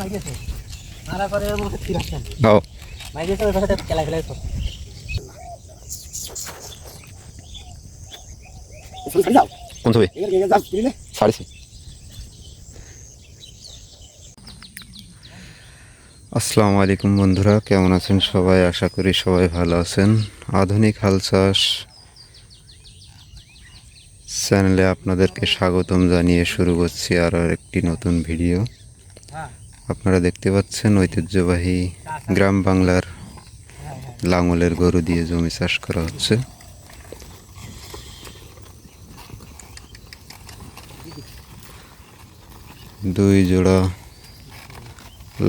মাইগেছে মারা করে এর মধ্যে ফিরে মাইগেছে ওই পাশে খেলা খেলাই তো কোন ছবি? এখানে যাও ফিরে ছাড়িছি আসসালামু আলাইকুম বন্ধুরা কেমন আছেন সবাই? আশা করি সবাই ভালো আছেন। আধুনিক হাল চাষ চ্যানেলে আপনাদেরকে স্বাগতম জানিয়ে শুরু করছি আরও একটি নতুন ভিডিও। হ্যাঁ। আপনারা দেখতে পাচ্ছেন ঐতিহ্যবাহী গ্রাম বাংলার লাঙলের গরু দিয়ে জমি চাষ করা হচ্ছে। দুই জোড়া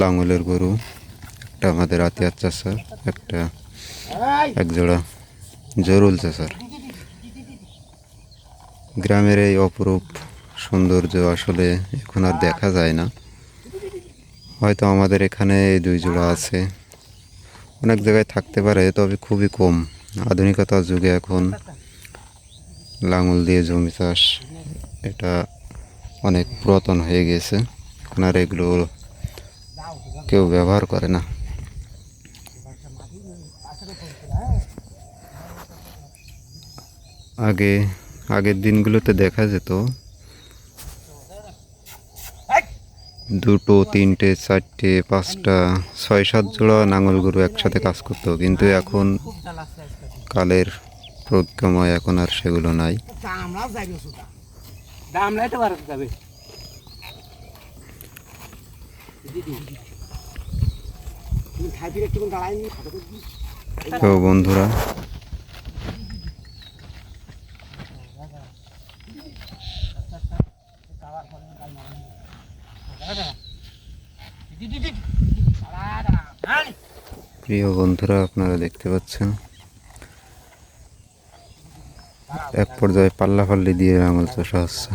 লাঙলের গরু, একটা আমাদের আতিয়ার চাষার, একটা এক জোড়া জরুল চাষার। গ্রামের এই অপরূপ সৌন্দর্য আসলে এখন আর দেখা যায় না। হয়তো আমাদের এখানে এই দুই জোড়া আছে। অনেক জায়গায় থাকতে পারে, তবে খুবই কম। আধুনিকতার যুগে এখন লাঙল দিয়ে জমি চাষ এটা অনেক পুরাতন হয়ে গেছে। এখন আর এগুলো কেউ ব্যবহার করে না। আগে, আগের দিনগুলোতে দেখা যেত দুটো, তিনটে, চারটে, পাঁচটা, ছয়, সাত জোড়া নাঙল গরু একসাথে কাজ করতো। কিন্তু এখন কালের প্রজ্ঞাময় এখন আর সেগুলো নাই। তো যাই সুতা দাম লাইতে পারো যাবে দিদি তুমি খাই ফিরে একটু দাঁড়াইনি খাটো করবি তো বন্ধুরা প্রিয় বন্ধুরা, আপনারা দেখতে পাচ্ছেন? এক পর্যায়ে পাল্লা পাল্লি দিয়ে আঙুল চষা হচ্ছে।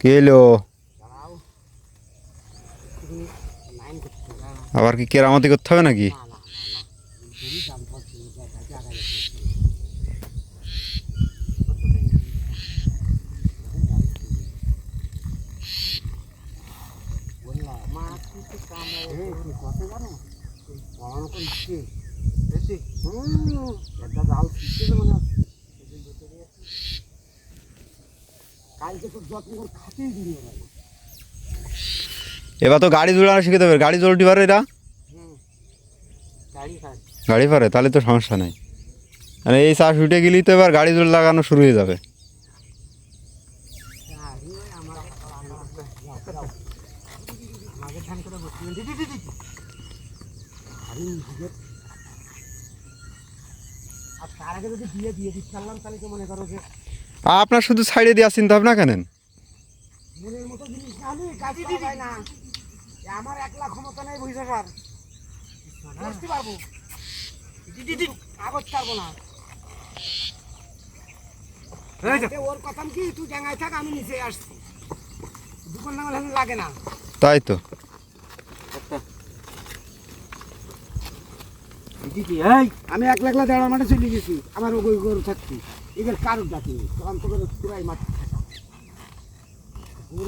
কে এলো? আবার কি কেরামতি করতে হবে নাকি কালকে তো যত্ন করে খাতেই দিই এবার তো গাড়ি জোড়ানো শিখে দেবে। গাড়ি জলটি পারে এরা? গাড়ি পারে, তাহলে তো সমস্যা নাই। মানে এই চাষ উঠে গেলেই তো এবার গাড়ি জোর লাগানো শুরু হয়ে যাবে। মাঝে ধান করে বসছিলেন দিদি দিদি আরে হুজুর আর তার আগে যদি বিয়ে দিয়ে দিতে পারলাম তাহলে তো মনে করো যে আপনার শুধু ছাইড়ে দেওয়ার চিন্তা ভাবনা কেন মনের মতো জিনিস না আমি কাজ করা না। আমার একলা ক্ষমতা নেই বুঝতে বুঝতে পারব। দিদি দিদি না। ওর কথা কি? তুই জাঙ্গায় থাক আমি নিচে আসছি। দুপুর নাগাল লাগে না। তাই তো। দিদি, এই, আমি একলা একলা দেড় মাঠে চলে গেছি। আমার ওই গরু থাকছি। এদের কারোর ডাকিনি তখন তো পুরাই মাঠ থাকা।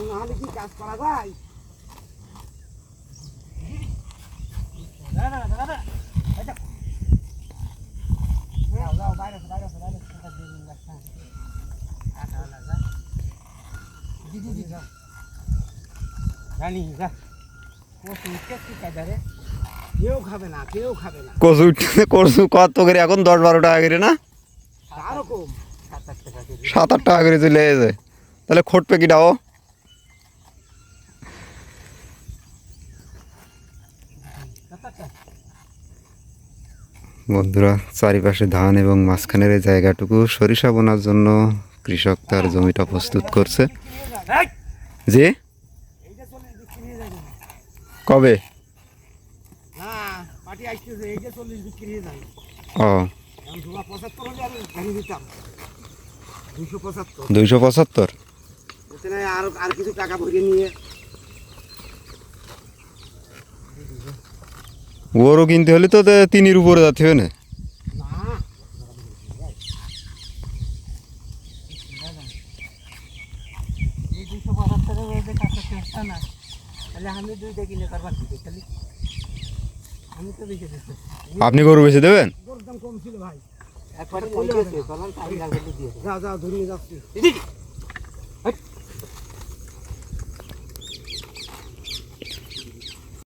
না হলে কি কাজ করা যায়? জানি যা কেউ খাবে না কেউ খাবে না কচু কচু কত করে? এখন দশ বারো টাকা করে না? সাত আট টাকা করে চলে যায় তাহলে খোট প্যাকিটাও বন্ধুরা চারিপাশে ধান এবং মাঝখানের এই জায়গাটুকু সরিষা বোনার জন্য কৃষক তার জমিটা প্রস্তুত করছে। যে পঁচাত্তর দুইশো পঁচাত্তর। আর আর কিছু টাকা ভরে নিয়ে। ওরও কিনতে হলে তো তে তিনের উপরে যাতে হবে না। না তাহলে আমি দুইটা কিনে করবার দিতে খালি আমি তো বেঁচে আপনি গরু বেঁচে দেবেন? দাম কম ছিল ভাই। একবার চলন চাহিদা করে দিয়ে যা যাও ধরিয়ে যাচ্ছি।